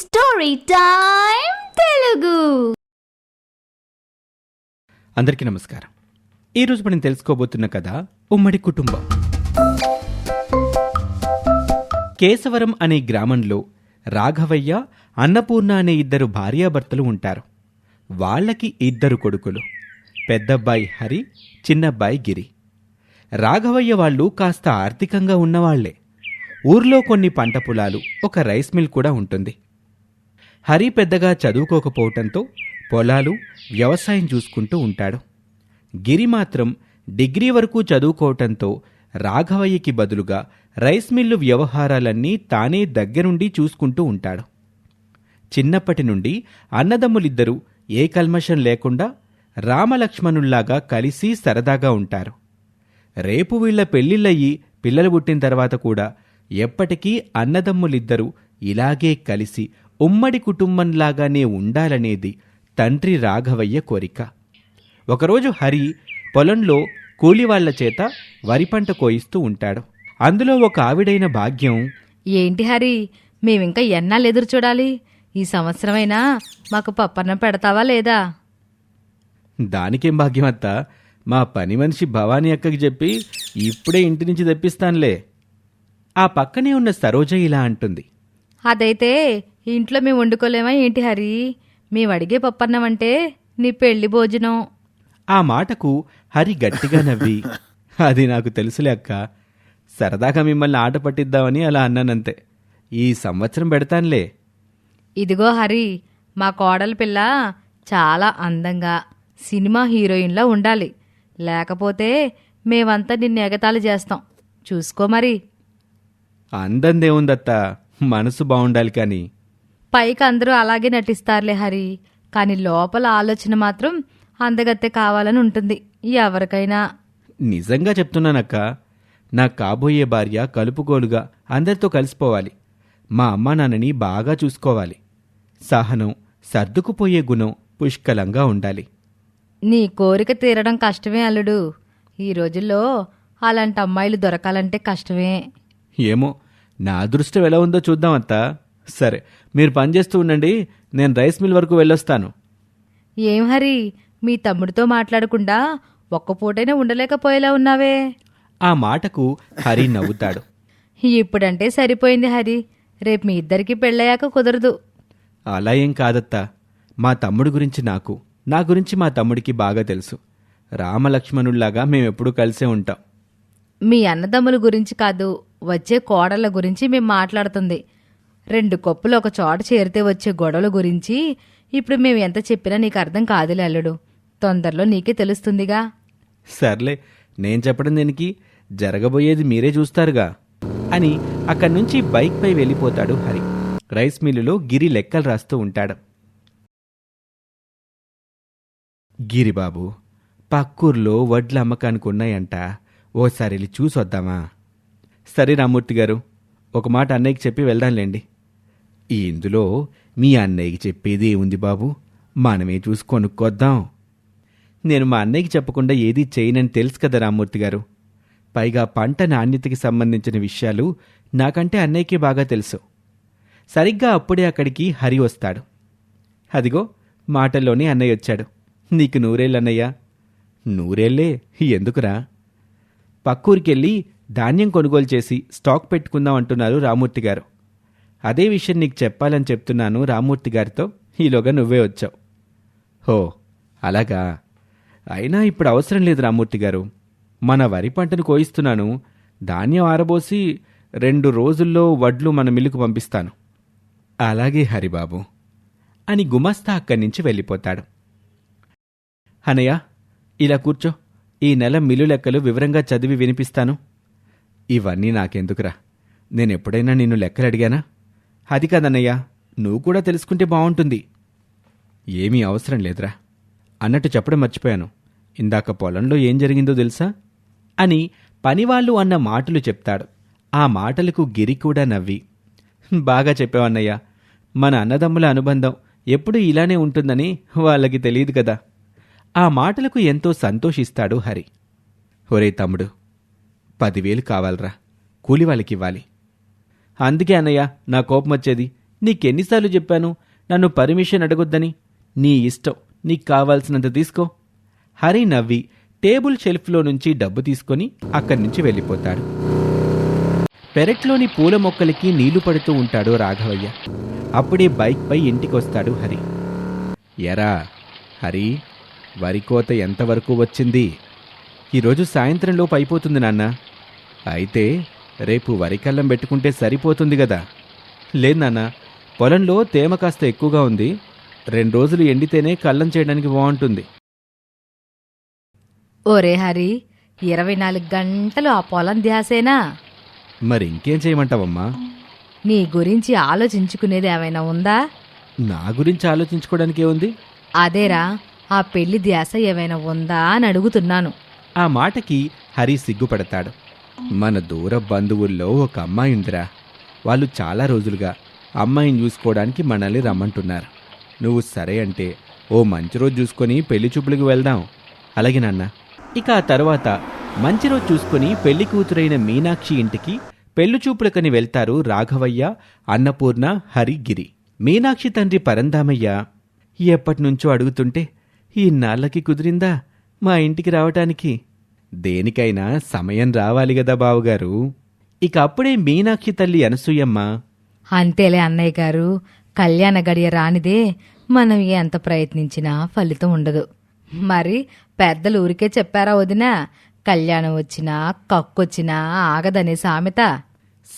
Story time Telugu అందరికీ నమస్కారం. ఈరోజు మనం తెలుసుకోబోతున్న కథ ఉమ్మడి కుటుంబం. కేశవరం అనే గ్రామంలో రాఘవయ్య అన్నపూర్ణ అనే ఇద్దరు భార్యాభర్తలు ఉంటారు. వాళ్ళకి ఇద్దరు కొడుకులు పెద్దబ్బాయి హరి చిన్నబ్బాయి గిరి. రాఘవయ్య వాళ్ళు కాస్త ఆర్థికంగా ఉన్నవాళ్ళే. ఊర్లో కొన్ని పంట పొలాలు ఒక రైస్ మిల్ కూడా ఉంటుంది. హరి పెద్దగా చదువుకోకపోవటంతో పొలాలు వ్యవసాయం చూసుకుంటూ ఉంటాడు. గిరి మాత్రం డిగ్రీ వరకు చదువుకోవటంతో రాఘవయ్యకి బదులుగా రైస్ మిల్లు వ్యవహారాలన్నీ తానే దగ్గరుండి చూసుకుంటూ ఉంటాడు. చిన్నప్పటి నుండి అన్నదమ్ములిద్దరూ ఏ కల్మషం లేకుండా రామలక్ష్మణుల్లాగా కలిసి సరదాగా ఉంటారు. రేపు వీళ్ళ పెళ్ళిళ్ళయ్యి పిల్లలు పుట్టిన తర్వాత కూడా ఎప్పటికీ అన్నదమ్ములిద్దరూ ఇలాగే కలిసి ఉమ్మడి కుటుంబంలాగానే ఉండాలనేది తండ్రి రాఘవయ్య కోరిక. ఒకరోజు హరి పొలంలో కూలివాళ్ళ చేత వరి పంట కోయిస్తూ ఉంటాడు. అందులో ఒక ఆవిడైన భాగ్యం ఏంటి హరి మేమింకా ఎన్నాళ్ళు ఎదురు చూడాలి? ఈ సంవత్సరమైనా మాకు పప్పన్నం పెడతావా లేదా? దానికేం భాగ్యం అత్త? మా పని మనిషి భవానీ అక్కకి చెప్పి ఇప్పుడే ఇంటి నుంచి తెప్పిస్తానులే. ఆ పక్కనే ఉన్న సరోజ ఇలా అంటుంది. అదైతే ఇంట్లో మేము వండుకోలేమా ఏంటి హరి? మేము అడిగే పప్పన్నం అంటే నీ పెళ్ళి భోజనం. ఆ మాటకు హరి గట్టిగా నవ్వి అది నాకు తెలుసులే అక్క. సరదాగా మిమ్మల్ని ఆట పట్టిద్దామని అలా అన్నానంతే. ఈ సంవత్సరం పెడతానులే. ఇదిగో హరి మా కోడలి పిల్ల చాలా అందంగా సినిమా హీరోయిన్లా ఉండాలి. లేకపోతే మేమంతా నిన్ను ఎగతాళి చేస్తాం. చూసుకో మరి. అందందేముందత్త? మనసు బాగుండాలి కానీ. పైకి అందరూ అలాగే నటిస్తారులే హరి. కానీ లోపల ఆలోచన మాత్రం అందగత్తె కావాలని ఉంటుంది. ఎవరికైనా. నిజంగా చెప్తున్నానక్క నా కాబోయే భార్య కలుపుగోలుగా అందరితో కలిసిపోవాలి. మా అమ్మా నాన్నని బాగా చూసుకోవాలి. సహనం సర్దుకుపోయే గుణం పుష్కలంగా ఉండాలి. నీ కోరిక తీరడం కష్టమే అల్లుడు. ఈ రోజుల్లో అలాంటి అమ్మాయిలు దొరకాలంటే కష్టమే. ఏమో నా అదృష్టం ఎలా ఉందో చూద్దాం అత్తా. సరే మీరు పనిచేస్తూ ఉండండి. నేను రైస్ మిల్ వరకు వెళ్ళొస్తాను. ఏం హరి మీ తమ్ముడితో మాట్లాడకుండా ఒక్క పూటైనా ఉండలేకపోయేలా ఉన్నావే. ఆ మాటకు హరి నవ్వుతాడు. ఇప్పుడంటే సరిపోయింది హరి. రేపు మీ ఇద్దరికి పెళ్ళయ్యాక కుదరదు. అలా ఏం కాదత్తా. మా తమ్ముడు గురించి నాకు నా గురించి మా తమ్ముడికి బాగా తెలుసు. రామలక్ష్మణుల్లాగా మేమెప్పుడూ కలిసే ఉంటాం. మీ అన్నదమ్ముల గురించి కాదు వచ్చే కోడళ్ళ గురించి మేము మాట్లాడుతుంది. రెండు కప్పులు ఒక చోట చేరితే వచ్చే గొడవల గురించి ఇప్పుడు మేము ఎంత చెప్పినా నీకు అర్థం కాదులే అల్లుడు. తొందరలో నీకే తెలుస్తుందిగా. సర్లే నేను చెప్పడం దీనికి జరగబోయేది మీరే చూస్తారుగా అని అక్కడి నుంచి బైక్పై వెళ్ళిపోతాడు హరి. రైస్ మిల్లులో గిరి లెక్కలు రాస్తూ ఉంటాడు. గిరిబాబు పక్కూర్లో వడ్ల అమ్మకానికి ఉన్నాయంట. ఓసారి వెళ్ళి చూసొద్దామా? సరే రామూర్తి గారు ఒక మాట అన్నయ్యకి చెప్పి వెళ్దాంలేండి. ఇందులో మీ అన్నయ్యకి చెప్పేది ఏముంది బాబు. మనమే చూసి కొనుక్కొద్దాం. నేను మా అన్నయ్యకి చెప్పకుండా ఏదీ చేయనని తెలుసు కదా రామ్మూర్తి గారు. పైగా పంట నాణ్యతకి సంబంధించిన విషయాలు నాకంటే అన్నయ్యకి బాగా తెలుసు. సరిగ్గా అప్పుడే అక్కడికి హరి వస్తాడు. అదిగో మాటల్లోనే అన్నయ్య వచ్చాడు. నీకు నూరేళ్ళన్నయ్యా. నూరేళ్ళే ఎందుకురా? పక్కూరికెళ్ళి ధాన్యం కొనుగోలు చేసి స్టాక్ పెట్టుకుందాం అంటున్నారు రామూర్తి గారు. అదే విషయం నీకు చెప్పాలని చెప్తున్నాను రామూర్తి గారితో. ఈలోగా నువ్వే వచ్చావు. హో అలాగా? అయినా ఇప్పుడు అవసరం లేదు రామూర్తి గారు. మన వరి పంటను కోయిస్తున్నాను. ధాన్యం ఆరబోసి రెండు రోజుల్లో వడ్లు మన మిల్లుకు పంపిస్తాను. అలాగే హరిబాబు. అని గుమస్తా అక్కడి నుంచి వెళ్ళిపోతాడు. హనయ్య ఇలా కూర్చో. ఈ నెల మిల్లు లెక్కలు వివరంగా చదివి వినిపిస్తాను. ఇవన్నీ నాకెందుకురా? నేనెప్పుడైనా నిన్ను లెక్కలు అడిగానా అది కాదన్నయ్యా నువ్వు కూడా తెలుసుకుంటే బావుంటుంది. ఏమీ అవసరం లేదురా. అన్నట్టు చెప్పడం మర్చిపోయాను. ఇందాక పొలంలో ఏం జరిగిందో తెలుసా? అని పనివాళ్ళు అన్న మాటలు చెప్తాడు. ఆ మాటలకు గిరి కూడా నవ్వి. బాగా చెప్పావన్నయ్యా మన అన్నదమ్ముల అనుబంధం ఎప్పుడూ ఇలానే ఉంటుందని వాళ్ళకి తెలియదు కదా. ఆ మాటలకు ఎంతో సంతోషిస్తాడు హరి. ఒరే తమ్ముడు పదివేలు కావాలరా. కూలి వాళ్ళకివ్వాలి. అందుకే అన్నయ్య నా కోపం వచ్చేది నీకెన్నిసార్లు చెప్పాను నన్ను పర్మిషన్ అడగొద్దని. నీ ఇష్టం నీకు కావాల్సినంత తీసుకో. హరి నవ్వి టేబుల్ షెల్ఫ్లో నుంచి డబ్బు తీసుకొని అక్కడి నుంచి వెళ్ళిపోతాడు. పెరట్లోని పూల మొక్కలకి నీళ్ళు పడుతూ ఉంటాడు రాఘవయ్య. అప్పుడే బైక్పై ఇంటికొస్తాడు హరి. ఎరా హరి వరి కోత ఎంతవరకు వచ్చింది? ఈరోజు సాయంత్రంలోపు అయిపోతుంది నాన్న. అయితే రేపు వరి కళ్ళం పెట్టుకుంటే సరిపోతుంది కదా లేదు నాన్న పొలంలో తేమ కాస్త ఎక్కువగా ఉంది. రెండు రోజులు ఎండితేనే కళ్ళం చేయడానికి బాగుంటుంది. ఓరే హరి ఇరవై నాలుగు గంటలు ఆ పొలం ధ్యాసేనా? మరి ఇంకేం చేయమంటావమ్మా? నీ గురించి ఆలోచించుకునేది ఏమైనా ఉందా? నా గురించి ఆలోచించుకోవడానికి ఉంది. అదేరా ఆ పెళ్ళి ధ్యాస ఏమైనా ఉందా అని అడుగుతున్నాను. ఆ మాటకి హరి సిగ్గుపడతాడు. మన దూర బంధువుల్లో ఒక అమ్మాయి ఉందిరా. వాళ్ళు చాలా రోజులుగా అమ్మాయిని చూసుకోవడానికి మనల్ని రమ్మంటున్నారు. నువ్వు సరే అంటే ఓ మంచి రోజు చూసుకొని పెళ్ళి చూపులకు వెళ్దాం. అలాగే నాన్న. ఇక ఆ తర్వాత మంచి రోజు చూసుకొని పెళ్ళి కూతురైన మీనాక్షి ఇంటికి పెళ్ళి చూపులకని వెళ్తారు రాఘవయ్య అన్నపూర్ణ హరిగిరి. మీనాక్షి తండ్రి పరందామయ్య ఎప్పటినుంచో అడుగుతుంటే ఈ నాళ్ళకి కుదిరిందా? మా ఇంటికి రావటానికి? దేనికైనా సమయం రావాలి గదా బావగారు. ఇక అప్పుడే మీనాక్షి తల్లి అనసూయమ్మ. అంతేలే అన్నయ్య గారు. కళ్యాణ గడియ రానిదే మనం ఎంత ప్రయత్నించినా ఫలితం ఉండదు. మరి పెద్దలు ఊరికే చెప్పారా వదినా? కళ్యాణం వచ్చినా కక్కొచ్చినా ఆగదనే సామెత?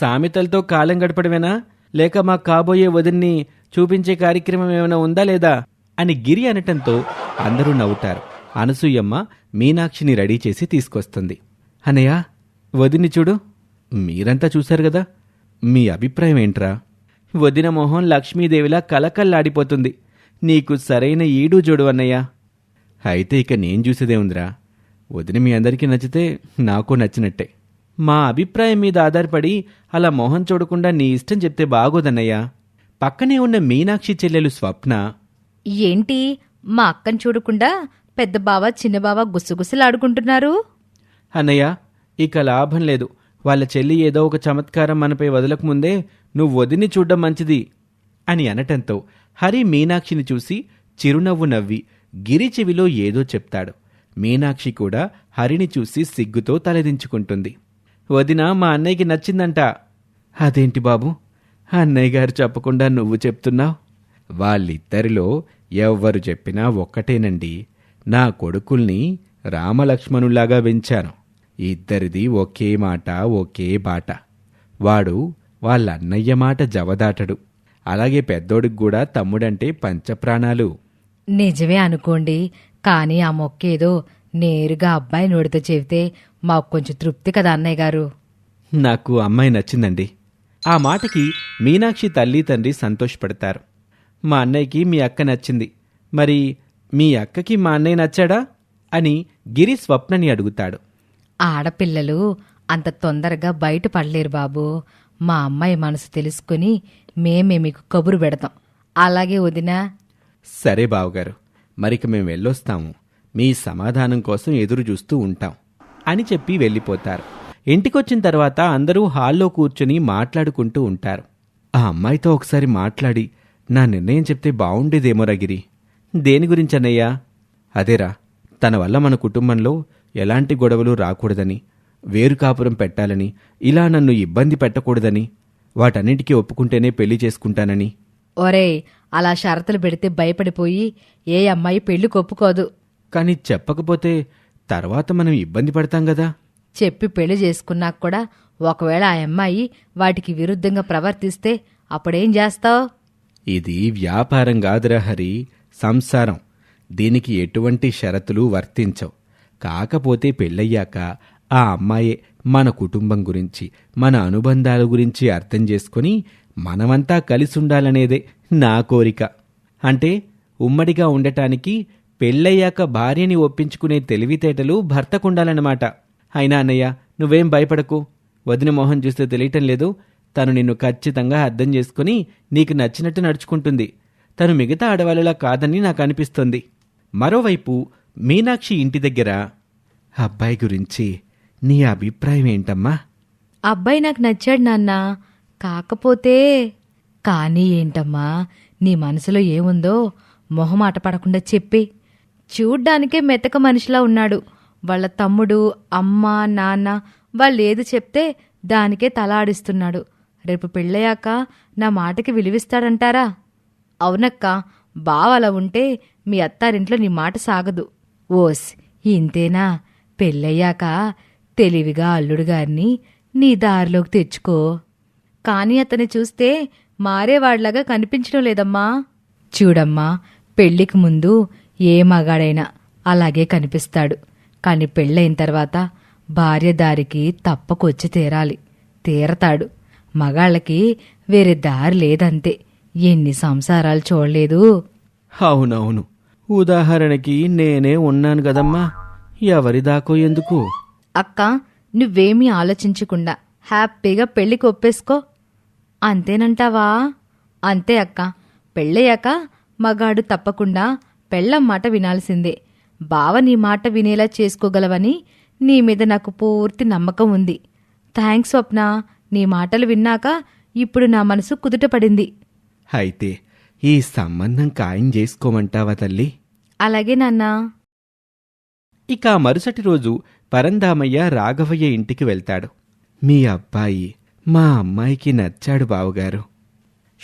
సామెతలతో కాలం గడపడమేనా? లేక మా కాబోయే వదిన్ని చూపించే కార్యక్రమం ఏమైనా ఉందా లేదా? అని గిరి అనటంతో అందరూ నవ్వుతారు. అనసూయమ్మ మీనాక్షిని రెడీ చేసి తీసుకొస్తుంది. అనయ్య వదిని చూడు. మీరంతా చూశారు కదా మీ అభిప్రాయం ఏంట్రా? వదిన మొహం లక్ష్మీదేవిలా కలకల్లాడిపోతుంది నీకు సరైన ఈడు జోడు అన్నయ్య. అయితే ఇక నేను చూసేదే ఉందిరా. వదిన మీ అందరికీ నచ్చితే నాకు నచ్చినట్టే. మా అభిప్రాయం మీద ఆధారపడి అలా మొహం చూడకుండా నీ ఇష్టం చెప్తే బాగోదన్నయ్యా. పక్కనే ఉన్న మీనాక్షి చెల్లెలు స్వప్న ఏంటి? మా అక్కని చూడకుండా పెద్ద బావ చిన్న బావ గుసగుసలాడుకుంటున్నారు. అన్నయ్య ఇక లాభం లేదు. వాళ్ళ చెల్లి ఏదో ఒక చమత్కారం మనపై వదలకముందే నువ్వు వదిని చూడ్డం మంచిది అని అనటంతో హరి మీనాక్షిని చూసి చిరునవ్వు నవ్వి గిరి చెవిలో ఏదో చెప్తాడు. మీనాక్షి కూడా హరిని చూసి సిగ్గుతో తలదించుకుంటుంది. వదిన మా అన్నయ్యకి నచ్చిందంట. అదేంటి బాబు? అన్నయ్య గారు చెప్పకుండా నువ్వు చెప్తున్నావు? వాళ్ళిద్దరిలో ఎవ్వరు చెప్పినా ఒక్కటేనండి. నా కొడుకుల్ని రామలక్ష్మణుల్లాగా పెంచాను ఇద్దరిది ఒకే మాట ఒకే బాట. వాడు వాళ్ళ అన్నయ్య మాట జవదాటడు. అలాగే పెద్దోడికి కూడా తమ్ముడంటే పంచప్రాణాలు. నిజమే అనుకోండి. కానీ ఆ మొక్కేదో నేరుగా అబ్బాయి నోటితో చెబితే మాకు కొంచెం తృప్తి కదా అన్నయ్య గారు. నాకు అమ్మాయి నచ్చిందండి. ఆ మాటకి మీనాక్షి తల్లి తండ్రి సంతోషపడతారు. మా అన్నయ్యకి మీ అక్క నచ్చింది. మరి మీ అక్కకి మా అన్నయ్య నచ్చాడా? అని గిరి స్వప్నని అడుగుతాడు. ఆడపిల్లలు అంత తొందరగా బయట పడలేరు బాబు. మా అమ్మాయి మనసు తెలుసుకుని మేమే మీకు కబురు పెడతాం. అలాగే వదినా. సరే బావగారు మరిక మేము వెళ్ళొస్తాము. మీ సమాధానం కోసం ఎదురు చూస్తూ ఉంటాం అని చెప్పి వెళ్ళిపోతారు. ఇంటికొచ్చిన తర్వాత అందరూ హాల్లో కూర్చుని మాట్లాడుకుంటూ ఉంటారు. ఆ అమ్మాయితో ఒకసారి మాట్లాడి నా నిర్ణయం చెప్తే బావుండేదేమోరా గిరి? దేని గురించి అన్నయ్యా అదేరా తన వల్ల మన కుటుంబంలో ఎలాంటి గొడవలు రాకూడదని వేరు కాపురం పెట్టాలని ఇలా నన్ను ఇబ్బంది పెట్టకూడదని వాటన్నిటికీ ఒప్పుకుంటేనే పెళ్ళి చేసుకుంటానని. ఒరేయ్ అలా షరతులు పెడితే భయపడిపోయి ఏ అమ్మాయి పెళ్ళి కొప్పుకోదు కానీ చెప్పకపోతే తర్వాత మనం ఇబ్బంది పడతాం కదా చెప్పి పెళ్ళి చేసుకున్నాక కూడా ఒకవేళ ఆ అమ్మాయి వాటికి విరుద్ధంగా ప్రవర్తిస్తే అప్పుడేం చేస్తావు? ఇది వ్యాపారం కాదురా హరి. సంసారం. దీనికి ఎటువంటి షరతులు వర్తించవు. కాకపోతే పెళ్ళయ్యాక ఆ అమ్మాయే మన కుటుంబం గురించి మన అనుబంధాల గురించి అర్థం చేసుకుని మనమంతా కలిసి ఉండాలనేదే నా కోరిక. అంటే ఉమ్మడిగా ఉండటానికి పెళ్ళయ్యాక భార్యని ఒప్పించుకునే తెలివితేటలు భర్తకుండాలన్నమాట. అయినా అన్నయ్య నువ్వేం భయపడకు. వదిన మోహన్ చూస్తే తెలియటం లేదు. తను నిన్ను ఖచ్చితంగా అర్థం చేసుకుని నీకు నచ్చినట్టు నడుచుకుంటుంది. తను మిగతా ఆడవాళ్ళలా కాదని నాకు అనిపిస్తుంది మరోవైపు మీనాక్షి ఇంటి దగ్గర అబ్బాయి గురించి నీ అభిప్రాయం ఏంటమ్మా? అబ్బాయి నాకు నచ్చాడు నాన్న. కాకపోతే కానీ ఏంటమ్మా నీ మనసులో ఏముందో మొహమాట పడకుండా చెప్పి. చూడ్డానికే మెతక మనిషిలా ఉన్నాడు. వాళ్ళ తమ్ముడు అమ్మ నాన్న వాళ్ళు ఏది చెప్తే దానికే తల ఆడిస్తున్నాడు. రేపు పెళ్ళయ్యాక నా మాటకి విలువిస్తాడంటారా? అవునక్క బావ అలా ఉంటే మీ అత్తారింట్లో నీ మాట సాగదు. ఓస్ ఇంతేనా? పెళ్ళయ్యాక తెలివిగా అల్లుడు గారిని నీ దారిలోకి తెచ్చుకో. కానీ అతన్ని చూస్తే మారేవాడిలాగా కనిపించడం లేదమ్మా. చూడమ్మా పెళ్ళికి ముందు ఏ మగాడైనా అలాగే కనిపిస్తాడు. కాని పెళ్ళైన తర్వాత భార్య దారికి తప్పకొచ్చి తీరాలి. తీరతాడు. మగాళ్ళకి వేరే దారి లేదంతే. ఎన్ని సంసారాలు చూడలేదు. అవునవును. ఉదాహరణకి నేనే ఉన్నాను కదమ్మా. ఎవరి దాకో ఎందుకు? అక్క నువ్వేమీ ఆలోచించకుండా హ్యాపీగా పెళ్ళికి ఒప్పేసుకో. అంతేనంటావా? అంతే అక్క. పెళ్ళయ్యాక మగాడు తప్పకుండా పెళ్ళం మాట వినాల్సిందే. బావ నీ మాట వినేలా చేసుకోగలవని నీ మీద నాకు పూర్తి నమ్మకం ఉంది. థ్యాంక్స్ స్వప్న నీ మాటలు విన్నాక ఇప్పుడు నా మనసు కుదుటపడింది అయితే ఈ సంబంధం ఖాయం చేసుకోమంటావా తల్లి? అలాగే నాన్నా. ఇక మరుసటి రోజు పరందామయ్య రాఘవయ్య ఇంటికి వెళ్తాడు. మీ అబ్బాయి మా అమ్మాయికి నచ్చాడు బావగారు.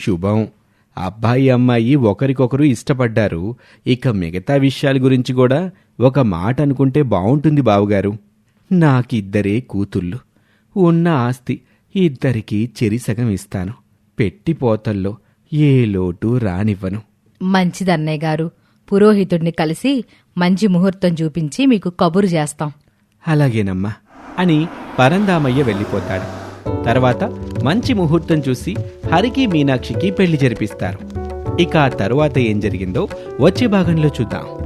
శుభం అబ్బాయి అమ్మాయి ఒకరికొకరు ఇష్టపడ్డారు. ఇక మిగతా విషయాల గురించి కూడా ఒక మాట అనుకుంటే బావుంటుంది బావుగారు. నాకిద్దరే కూతుళ్ళు. ఉన్న ఆస్తి ఇద్దరికీ చెరిసగం ఇస్తాను. పెట్టిపోతల్లో ఏ లోటు రానివ్వను. మంచిదన్నయ్య గారు పురోహితుడిని కలిసి మంచి ముహూర్తం చూపించి మీకు కబురు చేస్తాం. అలాగేనమ్మా అని పరందామయ్య వెళ్ళిపోతాడు. తర్వాత మంచి ముహూర్తం చూసి హరికి మీనాక్షికి పెళ్ళి జరిపిస్తారు. ఇక ఆ తరువాత ఏం జరిగిందో వచ్చే భాగంలో చూద్దాం.